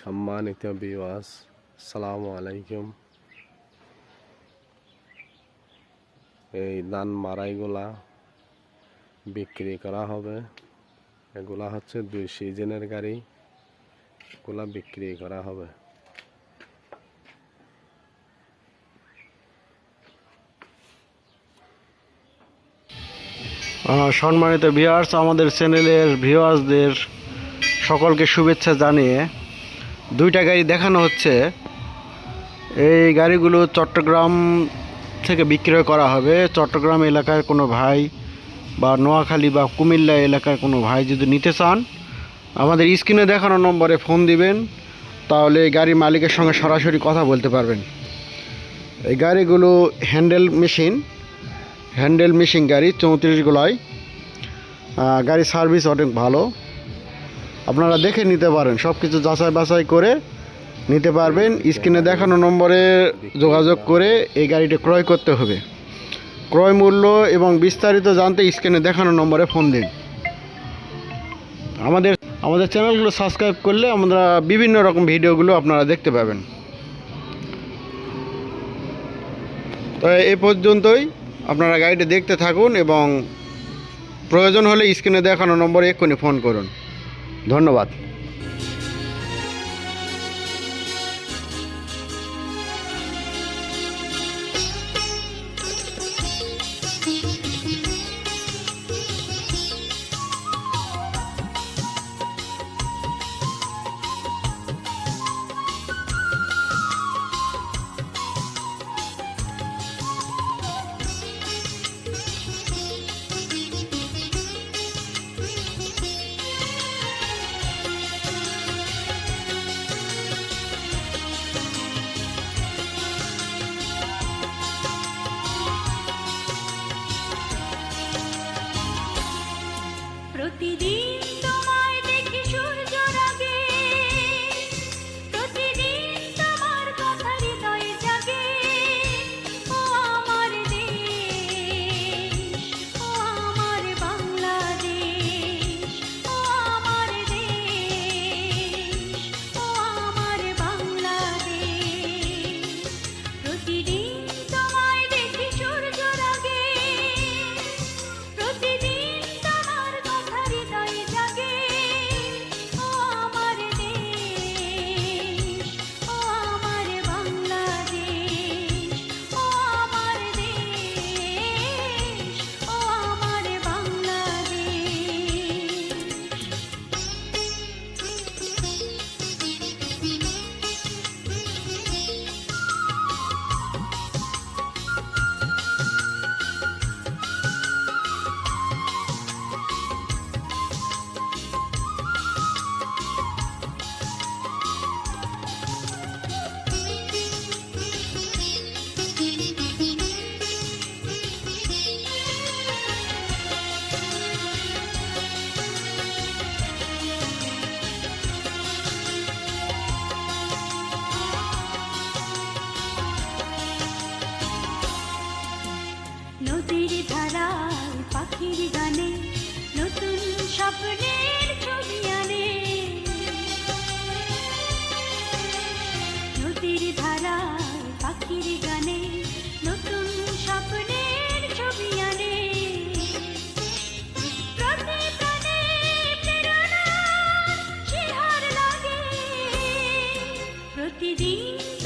সম্মানিত বিওয়াস সালামু আলাইকুম। এই ধান মারাইগুলা বিক্রি করা হবে। এগুলা হচ্ছে দুই সিজনের গাড়ি। এগুলা বিক্রি করা হবে। সম্মানিত ভিউয়ার্স আমাদের চ্যানেলের ভিউয়ার্সদের সকলকে শুভেচ্ছা জানিয়ে দুইটা গাড়ি দেখানো হচ্ছে। এই গাড়িগুলো চট্টগ্রাম থেকে বিক্রয় করা হবে। চট্টগ্রাম এলাকার কোনো ভাই বা নোয়াখালী বা কুমিল্লা এলাকার কোনো ভাই যদি নিতে চান, আমাদের স্ক্রিনে দেখানো নম্বরে ফোন দিবেন, তাহলে এই গাড়ির মালিকের সঙ্গে সরাসরি কথা বলতে পারবেন। এই গাড়িগুলো হ্যান্ডেল মেশিন হ্যান্ডেল মেশিন গাড়ি, চৌত্রিশ গোলায় গাড়ির সার্ভিস অনেক ভালো। আপনারা দেখে নিতে পারেন। সব কিছু যাচাই বাছাই করে নিতে পারবেন। স্ক্রিনে দেখানো নম্বরে যোগাযোগ করে এই গাড়িটি ক্রয় করতে হবে। ক্রয় মূল্য এবং বিস্তারিত জানতে স্ক্রিনে দেখানো নম্বরে ফোন দিন। আমাদের আমাদের চ্যানেলগুলো সাবস্ক্রাইব করলে আমরা বিভিন্ন রকম ভিডিওগুলো আপনারা দেখতে পাবেন। তো এ পর্যন্তই আপনারা গাড়িটি দেখতে থাকুন এবং প্রয়োজন হলে স্ক্রিনে দেখানো নম্বরে এক্ষুনি ফোন করুন। ধন্যবাদ। প্রতিদিন